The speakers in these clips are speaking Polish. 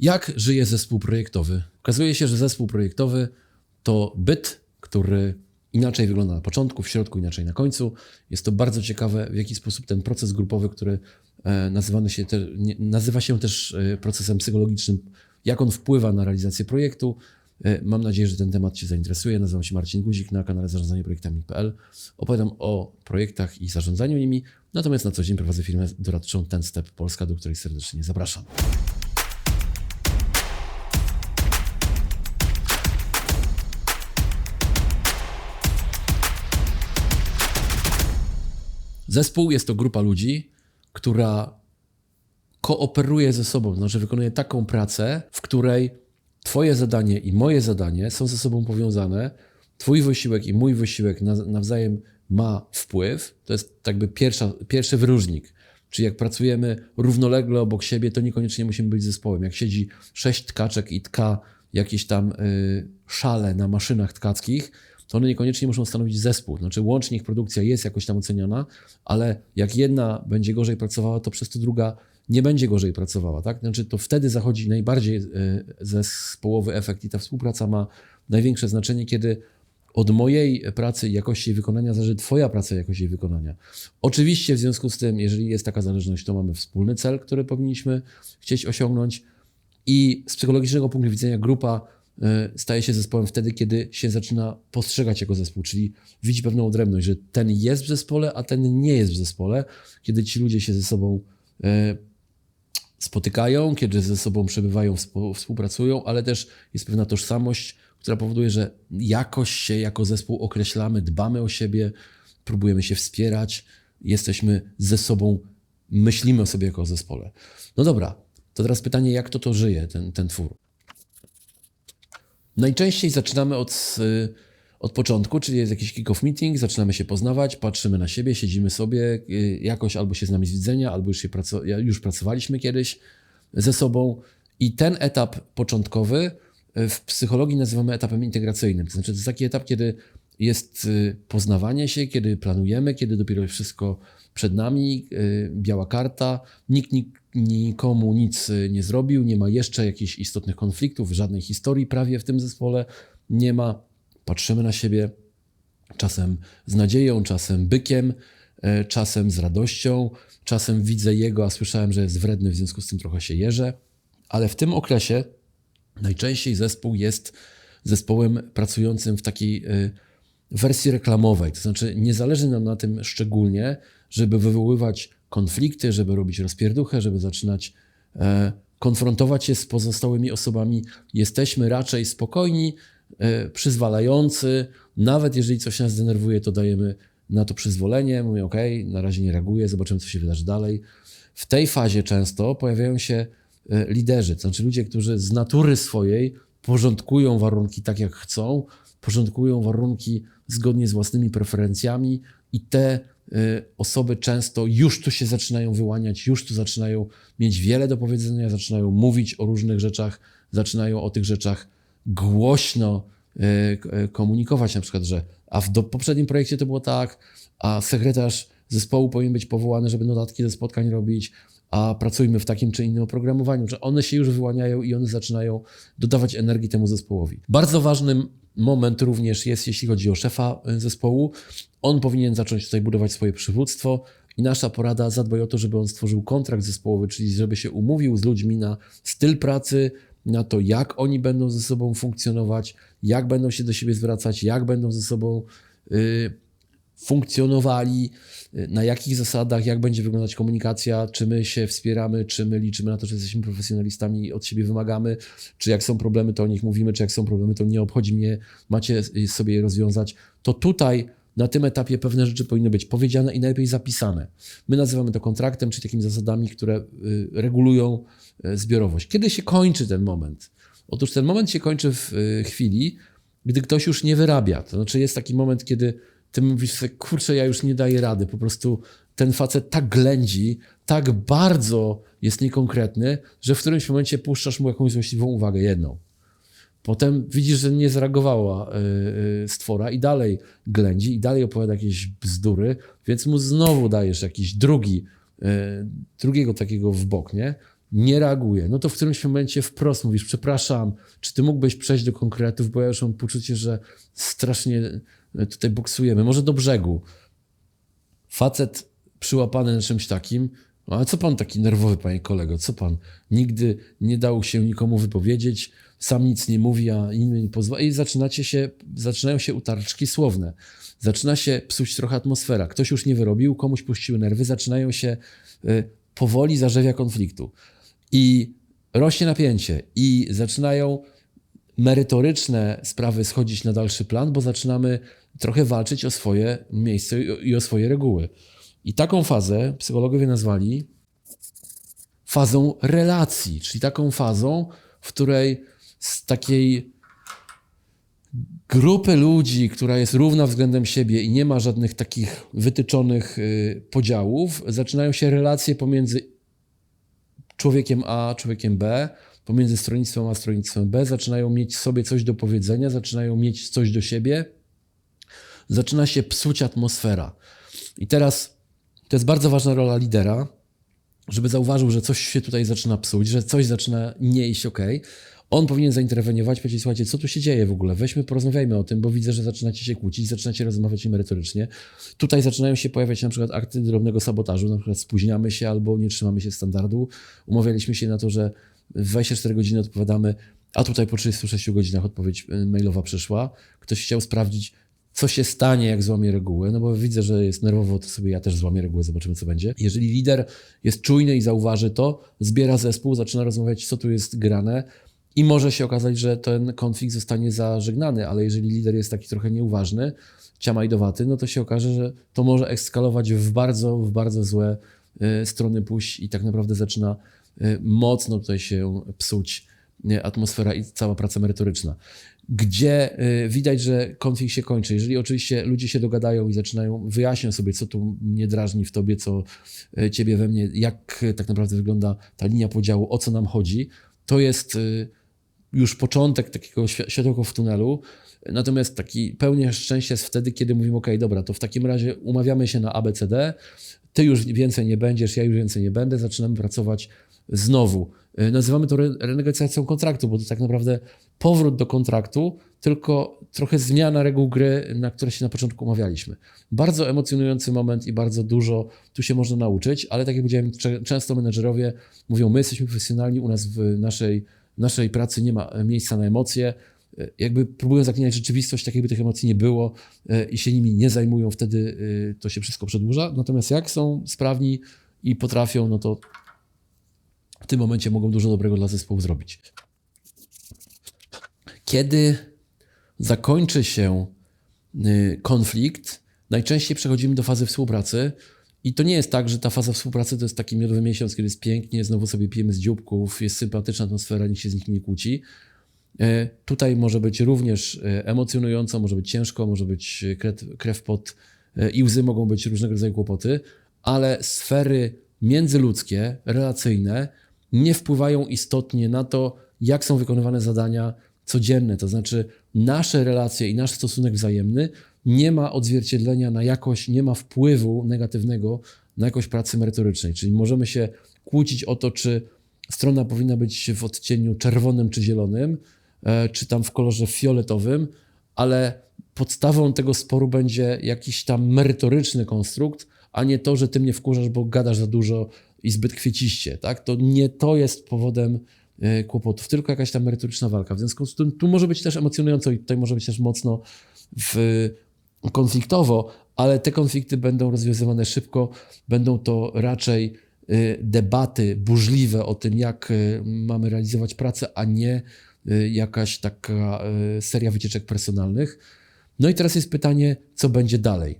Jak żyje zespół projektowy? Okazuje się, że zespół projektowy to byt, który inaczej wygląda na początku, w środku, inaczej na końcu. Jest to bardzo ciekawe, w jaki sposób ten proces grupowy, który e, nazywany się te, nazywa się też e, procesem psychologicznym, jak on wpływa na realizację projektu. E, Mam nadzieję, że ten temat Cię zainteresuje. Nazywam się Marcin Guzik na kanale zarządzanie projektami.pl. Opowiadam o projektach i zarządzaniu nimi, natomiast na co dzień prowadzę firmę doradczą Ten Step Polska, do której serdecznie zapraszam. Zespół jest to grupa ludzi, która kooperuje ze sobą, znaczy wykonuje taką pracę, w której Twoje zadanie i moje zadanie są ze sobą powiązane. Twój wysiłek i mój wysiłek na- nawzajem ma wpływ. To jest jakby pierwsza, pierwszy wyróżnik. Czyli jak pracujemy równolegle obok siebie, to niekoniecznie musimy być zespołem. Jak siedzi sześć tkaczek i tka jakieś tam y, szale na maszynach tkackich, to one niekoniecznie muszą stanowić zespół. Znaczy łącznie ich produkcja jest jakoś tam oceniana, ale jak jedna będzie gorzej pracowała, to przez to druga nie będzie gorzej pracowała. Tak? Znaczy to wtedy zachodzi najbardziej y, zespołowy efekt i ta współpraca ma największe znaczenie, kiedy od mojej pracy i jakości jej wykonania zależy Twoja praca i jakość jej wykonania. Oczywiście w związku z tym, jeżeli jest taka zależność, to mamy wspólny cel, który powinniśmy chcieć osiągnąć i z psychologicznego punktu widzenia grupa staje się zespołem wtedy, kiedy się zaczyna postrzegać jako zespół, czyli widzi pewną odrębność, że ten jest w zespole, a ten nie jest w zespole, kiedy ci ludzie się ze sobą y, spotykają, kiedy ze sobą przebywają, współ- współpracują, ale też jest pewna tożsamość, która powoduje, że jakoś się jako zespół określamy, dbamy o siebie, próbujemy się wspierać, jesteśmy ze sobą, myślimy o sobie jako o zespole. No dobra, to teraz pytanie, jak to to żyje, ten, ten twór? Najczęściej zaczynamy od, y, od początku, czyli jest jakiś kick-off meeting, zaczynamy się poznawać, patrzymy na siebie, siedzimy sobie, y, jakoś albo się z nami z widzenia, albo już, się praco- już pracowaliśmy kiedyś ze sobą. I ten etap początkowy y, w psychologii nazywamy etapem integracyjnym. To znaczy, to jest taki etap, kiedy jest poznawanie się, kiedy planujemy, kiedy dopiero wszystko przed nami, y, biała karta, nikt nik- nikomu nic y, nie zrobił, nie ma jeszcze jakichś istotnych konfliktów, żadnej historii prawie w tym zespole nie ma. Patrzymy na siebie, czasem z nadzieją, czasem bykiem, e, czasem z radością, czasem widzę jego, a słyszałem, że jest wredny, w związku z tym trochę się jeżę. Ale w tym okresie najczęściej zespół jest zespołem pracującym w takiej wersji reklamowej. To znaczy, nie zależy nam na tym szczególnie, żeby wywoływać konflikty, żeby robić rozpierduchę, żeby zaczynać e, konfrontować się z pozostałymi osobami. Jesteśmy raczej spokojni, e, przyzwalający. Nawet jeżeli coś nas denerwuje, to dajemy na to przyzwolenie. Mówię, OK, na razie nie reaguję, zobaczymy, co się wydarzy dalej. W tej fazie często pojawiają się e, liderzy, to znaczy ludzie, którzy z natury swojej porządkują warunki tak, jak chcą, porządkują warunki zgodnie z własnymi preferencjami i te osoby często już tu się zaczynają wyłaniać, już tu zaczynają mieć wiele do powiedzenia, zaczynają mówić o różnych rzeczach, zaczynają o tych rzeczach głośno y, y, komunikować, na przykład, że a w do, poprzednim projekcie to było tak, a sekretarz zespołu powinien być powołany, żeby notatki ze spotkań robić, a pracujmy w takim czy innym oprogramowaniu, że one się już wyłaniają i one zaczynają dodawać energii temu zespołowi. Bardzo ważnym moment również jest, jeśli chodzi o szefa y, zespołu. On powinien zacząć tutaj budować swoje przywództwo i nasza porada zadbaj o to, żeby on stworzył kontrakt zespołowy, czyli żeby się umówił z ludźmi na styl pracy, na to, jak oni będą ze sobą funkcjonować, jak będą się do siebie zwracać, jak będą ze sobą y, funkcjonowali, y, na jakich zasadach, jak będzie wyglądać komunikacja, czy my się wspieramy, czy my liczymy na to, że jesteśmy profesjonalistami i od siebie wymagamy, czy jak są problemy, to o nich mówimy, czy jak są problemy, to nie obchodzi mnie, macie sobie je rozwiązać. To tutaj na tym etapie pewne rzeczy powinny być powiedziane i najlepiej zapisane. My nazywamy to kontraktem, czyli takimi zasadami, które y, regulują y, zbiorowość. Kiedy się kończy ten moment? Otóż ten moment się kończy w y, chwili, gdy ktoś już nie wyrabia. To znaczy jest taki moment, kiedy ty mówisz sobie, kurczę, ja już nie daję rady. Po prostu ten facet tak ględzi, tak bardzo jest niekonkretny, że w którymś momencie puszczasz mu jakąś złośliwą uwagę, jedną. Potem widzisz, że nie zareagowała y, y, stwora i dalej ględzi i dalej opowiada jakieś bzdury, więc mu znowu dajesz jakiś drugi, y, drugiego takiego w bok, nie? nie reaguje, no to w którymś momencie wprost mówisz, przepraszam, czy ty mógłbyś przejść do konkretów, bo ja już mam poczucie, że strasznie tutaj boksujemy, może do brzegu. Facet przyłapany na czymś takim, no, ale co pan taki nerwowy, panie kolego, co pan? Nigdy nie dał się nikomu wypowiedzieć, sam nic nie mówi, a inny nie pozwala. I zaczynacie się, zaczynają się utarczki słowne. Zaczyna się psuć trochę atmosfera. Ktoś już nie wyrobił, komuś puściły nerwy, zaczynają się y, powoli zarzewia konfliktu. I rośnie napięcie i zaczynają merytoryczne sprawy schodzić na dalszy plan, bo zaczynamy trochę walczyć o swoje miejsce i o swoje reguły. I taką fazę psychologowie nazwali fazą relacji, czyli taką fazą, w której z takiej grupy ludzi, która jest równa względem siebie i nie ma żadnych takich wytyczonych y, podziałów, zaczynają się relacje pomiędzy człowiekiem A, człowiekiem B, pomiędzy stronnictwem A, stronnictwem B, zaczynają mieć sobie coś do powiedzenia, zaczynają mieć coś do siebie, zaczyna się psuć atmosfera. I teraz to jest bardzo ważna rola lidera, żeby zauważył, że coś się tutaj zaczyna psuć, że coś zaczyna nie iść ok. On powinien zainterweniować, powiedzieć, słuchajcie, co tu się dzieje w ogóle? Weźmy, porozmawiajmy o tym, bo widzę, że zaczynacie się kłócić, zaczynacie rozmawiać merytorycznie. Tutaj zaczynają się pojawiać na przykład akty drobnego sabotażu, na przykład spóźniamy się albo nie trzymamy się standardu. Umawialiśmy się na to, że w 24 godziny odpowiadamy, a tutaj po 36 godzinach odpowiedź y, mailowa przyszła. Ktoś chciał sprawdzić, co się stanie, jak złamie reguły, no bo widzę, że jest nerwowo, to sobie ja też złamię reguły, zobaczymy, co będzie. Jeżeli lider jest czujny i zauważy to, zbiera zespół, zaczyna rozmawiać, co tu jest grane i może się okazać, że ten konflikt zostanie zażegnany, ale jeżeli lider jest taki trochę nieuważny, ciamajdowaty, no to się okaże, że to może ekskalować w bardzo, w bardzo złe y, strony pójść i tak naprawdę zaczyna y, mocno tutaj się psuć atmosfera i cała praca merytoryczna gdzie y, widać, że konflikt się kończy. Jeżeli oczywiście ludzie się dogadają i zaczynają, wyjaśnią sobie, co tu mnie drażni w tobie, co y, ciebie we mnie, jak tak naprawdę wygląda ta linia podziału, o co nam chodzi, to jest y, już początek takiego światełka w tunelu. Natomiast taki pełny szczęście jest wtedy, kiedy mówimy, ok, dobra, to w takim razie umawiamy się na ABCD, ty już więcej nie będziesz, ja już więcej nie będę, zaczynamy pracować znowu. Nazywamy to renegocjacją kontraktu, bo to tak naprawdę powrót do kontraktu, tylko trochę zmiana reguł gry, na które się na początku umawialiśmy. Bardzo emocjonujący moment i bardzo dużo tu się można nauczyć, ale tak jak powiedziałem, często menedżerowie mówią, my jesteśmy profesjonalni, u nas w naszej, naszej pracy nie ma miejsca na emocje, jakby próbują zaklinać rzeczywistość, tak jakby tych emocji nie było i się nimi nie zajmują, wtedy y, to się wszystko przedłuża. Natomiast jak są sprawni i potrafią, no to tym momencie mogą dużo dobrego dla zespołu zrobić. Kiedy zakończy się y, konflikt, najczęściej przechodzimy do fazy współpracy. I to nie jest tak, że ta faza współpracy to jest taki miodowy miesiąc, kiedy jest pięknie, znowu sobie pijemy z dzióbków, jest sympatyczna atmosfera, nikt się z nikim nie kłóci. Y, tutaj może być również y, emocjonująco, może być ciężko, może być krew, krew pod i łzy mogą być różnego rodzaju kłopoty, ale sfery międzyludzkie, relacyjne nie wpływają istotnie na to, jak są wykonywane zadania, codzienne, to znaczy nasze relacje i nasz stosunek wzajemny nie ma odzwierciedlenia na jakość, nie ma wpływu negatywnego na jakość pracy merytorycznej. Czyli możemy się kłócić o to, czy strona powinna być w odcieniu czerwonym czy zielonym, e, czy tam w kolorze fioletowym, ale podstawą tego sporu będzie jakiś tam merytoryczny konstrukt, a nie to, że ty mnie wkurzasz, bo gadasz za dużo i zbyt kwieciście. Tak? To nie to jest powodem E, kłopotów, tylko jakaś tam merytoryczna walka. W związku z tym tu może być też emocjonująco i tutaj może być też mocno w, konfliktowo, ale te konflikty będą rozwiązywane szybko, będą to raczej e, debaty burzliwe o tym, jak e, mamy realizować pracę, a nie jakaś taka seria wycieczek personalnych. No i teraz jest pytanie, co będzie dalej.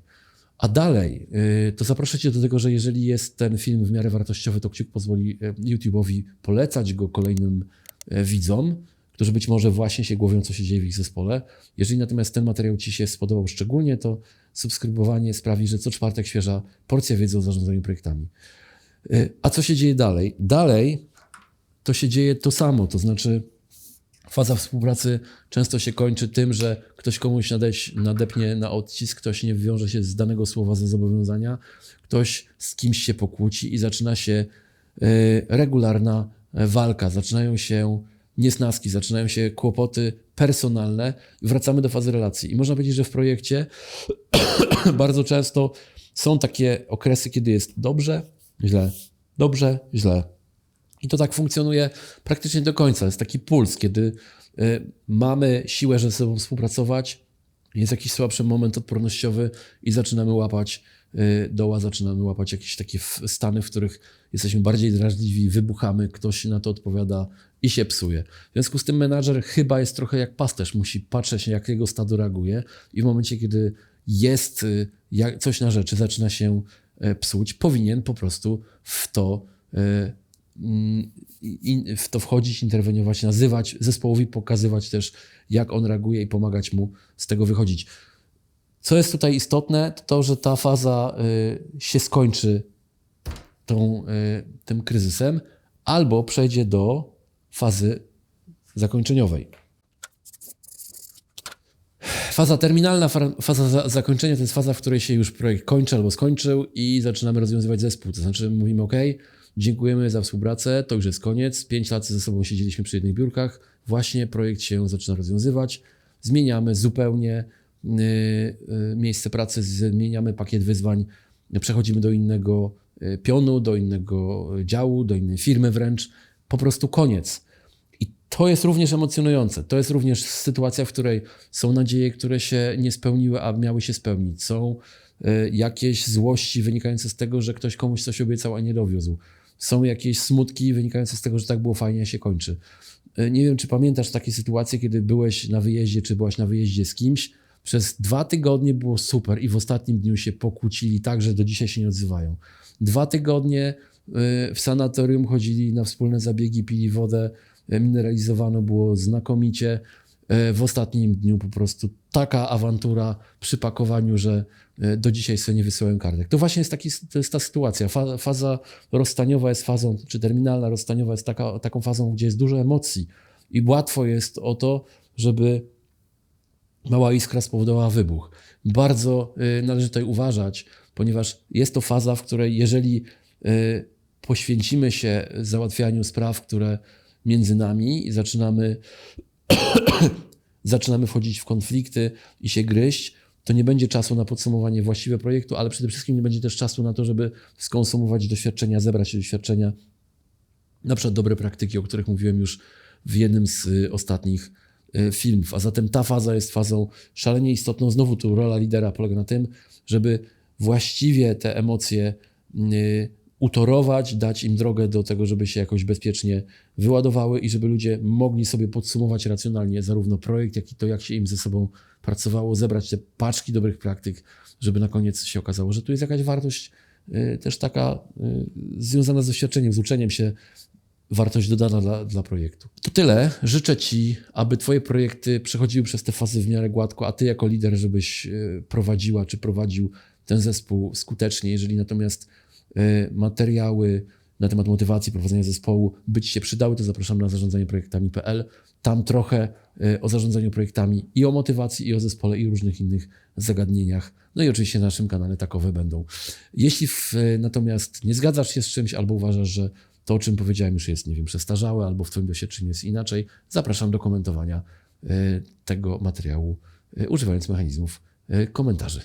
A dalej, y, to zaproszę Cię do tego, że jeżeli jest ten film w miarę wartościowy, to kciuk pozwoli y, YouTube'owi polecać go kolejnym y, widzom, którzy być może właśnie się głowią, co się dzieje w ich zespole. Jeżeli natomiast ten materiał Ci się spodobał szczególnie, to subskrybowanie sprawi, że co czwartek świeża porcja wiedzy o zarządzaniu projektami. A co się dzieje dalej? Dalej to się dzieje to samo, to znaczy Faza współpracy często się kończy tym, że ktoś komuś nadeś, nadepnie na odcisk, ktoś nie wiąże się z danego słowa ze zobowiązania, ktoś z kimś się pokłóci i zaczyna się y, regularna e, walka, zaczynają się niesnaski, zaczynają się kłopoty personalne wracamy do fazy relacji. I można powiedzieć, że w projekcie bardzo często są takie okresy, kiedy jest dobrze, źle, dobrze, źle. I to tak funkcjonuje praktycznie do końca. Jest taki puls, kiedy y, mamy siłę, że ze sobą współpracować, jest jakiś słabszy moment odpornościowy i zaczynamy łapać y, doła, zaczynamy łapać jakieś takie stany, w których jesteśmy bardziej drażliwi, wybuchamy, ktoś na to odpowiada i się psuje. W związku z tym menadżer chyba jest trochę jak pasterz, musi patrzeć jak jego stado reaguje i w momencie, kiedy jest y, coś na rzeczy, zaczyna się e, psuć, powinien po prostu w to e, w to wchodzić, interweniować, nazywać zespołowi, pokazywać też, jak on reaguje i pomagać mu z tego wychodzić. Co jest tutaj istotne, to to, że ta faza y, się skończy tą, y, tym kryzysem, albo przejdzie do fazy zakończeniowej. Faza terminalna, fa- faza za- zakończenia to jest faza, w której się już projekt kończy albo skończył i zaczynamy rozwiązywać zespół. To znaczy mówimy OK, dziękujemy za współpracę, to już jest koniec. Pięć lat ze sobą siedzieliśmy przy jednych biurkach, właśnie projekt się zaczyna rozwiązywać, zmieniamy zupełnie y, y, miejsce pracy, zmieniamy pakiet wyzwań, przechodzimy do innego y, pionu, do innego działu, do innej firmy wręcz. Po prostu koniec. I to jest również emocjonujące. To jest również sytuacja, w której są nadzieje, które się nie spełniły, a miały się spełnić. Są jakieś złości wynikające z tego, że ktoś komuś coś obiecał, a nie dowiózł. Są jakieś smutki wynikające z tego, że tak było fajnie, a się kończy. Y, Nie wiem, czy pamiętasz takie sytuacje, kiedy byłeś na wyjeździe, czy byłaś na wyjeździe z kimś. Przez dwa tygodnie było super i w ostatnim dniu się pokłócili tak, że do dzisiaj się nie odzywają. Dwa tygodnie y, w sanatorium chodzili na wspólne zabiegi, pili wodę, y, mineralizowaną było znakomicie. Y, W ostatnim dniu po prostu taka awantura przy pakowaniu, że y, do dzisiaj sobie nie wysyłają kartek. To właśnie jest, taki, to jest ta sytuacja. Fa- Faza rozstaniowa jest fazą, czy terminalna rozstaniowa jest taka, taką fazą, gdzie jest dużo emocji i łatwo jest o to, żeby mała iskra spowodowała wybuch. Bardzo y, należy tutaj uważać, ponieważ jest to faza, w której jeżeli poświęcimy się załatwianiu spraw, które między nami i zaczynamy, zaczynamy wchodzić w konflikty i się gryźć, to nie będzie czasu na podsumowanie właściwe projektu, ale przede wszystkim nie będzie też czasu na to, żeby skonsumować doświadczenia, zebrać doświadczenia, na przykład dobre praktyki, o których mówiłem już w jednym z y, ostatnich y, filmów. A zatem ta faza jest fazą szalenie istotną. Znowu tu rola lidera polega na tym, żeby właściwie te emocje y, utorować, dać im drogę do tego, żeby się jakoś bezpiecznie wyładowały i żeby ludzie mogli sobie podsumować racjonalnie zarówno projekt, jak i to, jak się im ze sobą pracowało, zebrać te paczki dobrych praktyk, żeby na koniec się okazało, że tu jest jakaś wartość y, też taka y, związana z doświadczeniem, z uczeniem się, wartość dodana dla, dla projektu. To tyle. Życzę Ci, aby Twoje projekty przechodziły przez te fazy w miarę gładko, a Ty jako lider, żebyś y, prowadziła czy prowadził ten zespół skutecznie. Jeżeli natomiast materiały na temat motywacji prowadzenia zespołu by Ci się przydały, to zapraszam na zarządzanie projektami.pl. Tam trochę y, o zarządzaniu projektami i o motywacji, i o zespole, i różnych innych zagadnieniach. No i oczywiście na naszym kanale takowe będą. Jeśli w, natomiast nie zgadzasz się z czymś albo uważasz, że to, o czym powiedziałem, już jest, nie wiem, przestarzałe albo w Twoim doświadczeniu jest inaczej, zapraszam do komentowania y, tego materiału, y, używając mechanizmów y, komentarzy.